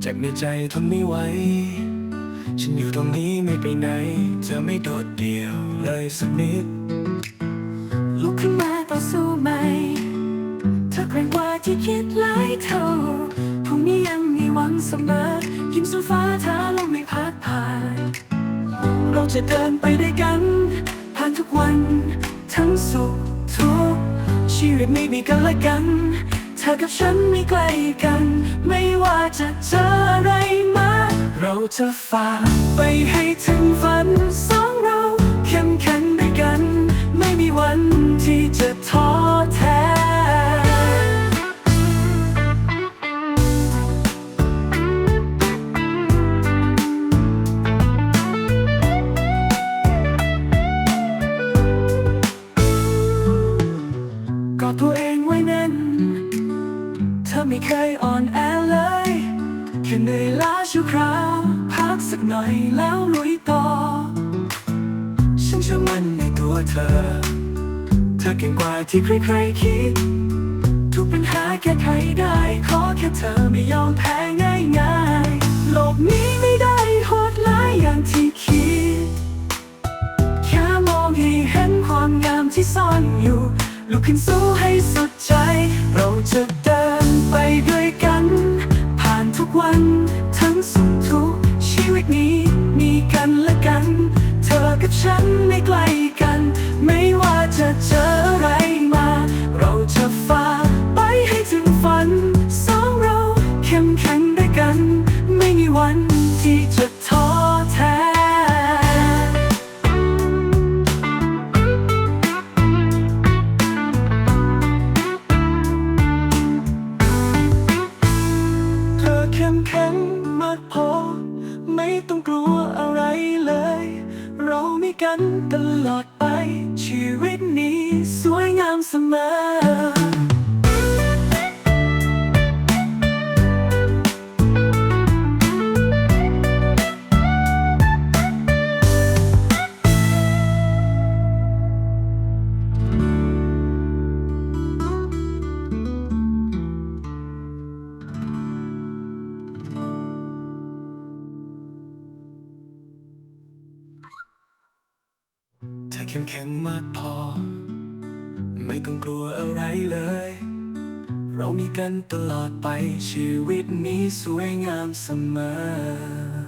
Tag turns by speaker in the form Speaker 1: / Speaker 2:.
Speaker 1: เจ็บในใจทนไม่ไหว ฉันอยู่ตรงนี้ไม่ไปไหน เธอไม่โดดเดี่ยวเลยสักนิด
Speaker 2: ลุกขึ้นมาต่อสู้ใหม่ เธอเกรงว่าที่คิดหลายเท่าพรุ่งนี้ยังมีหวังเสมอยิ้มสู่ฟ้าถ้าลมไม่พัดผ่าน เราจะเดินไปด้วยกัน ผ่านทุกวัน ทั้งสุขทุกข์ชีวิตไม่มีกันและกัน ธอกับฉันไม่ไกลกัน ไม่ว่าจะเจออะไรมา เราจะฝ่าไปให้ถึงฝันสองเราเข้มแข็งด้วยกัน ไม่มีวันที่จะท้อแท้กอดตัวเอง ไม่เคยอ่อนแอเลยแค่เหนื่อยล้าชั่วคราว พักสักหน่อยแล้วลุยต่อ ฉันเชื่อมั่นในตัวเธอ เธอเก่งกว่าที่ใครๆคิด ทุกปัญหาแก้ไขได้ ขอแค่เธอไม่ยอมแพ้ง่ายๆ โลกนี้ไม่ได้โหดร้ายอย่างที่คิด แค่มองให้เห็นความงามที่ซ่อนอยู่ลุกขึ้นสู้ให้สุด ไม่มีวันที่จะท้อแท้ เธอเข้มแข็งมากพอ ไม่ต้องกลัวอะไรเลย เรามีกันตลอดไปชีวิต
Speaker 1: เข้มแข็งมากพอ ไม่ต้องกลัวอะไรเลย เรามีกันตลอดไปชีวิตนี้สวยงามเสมอ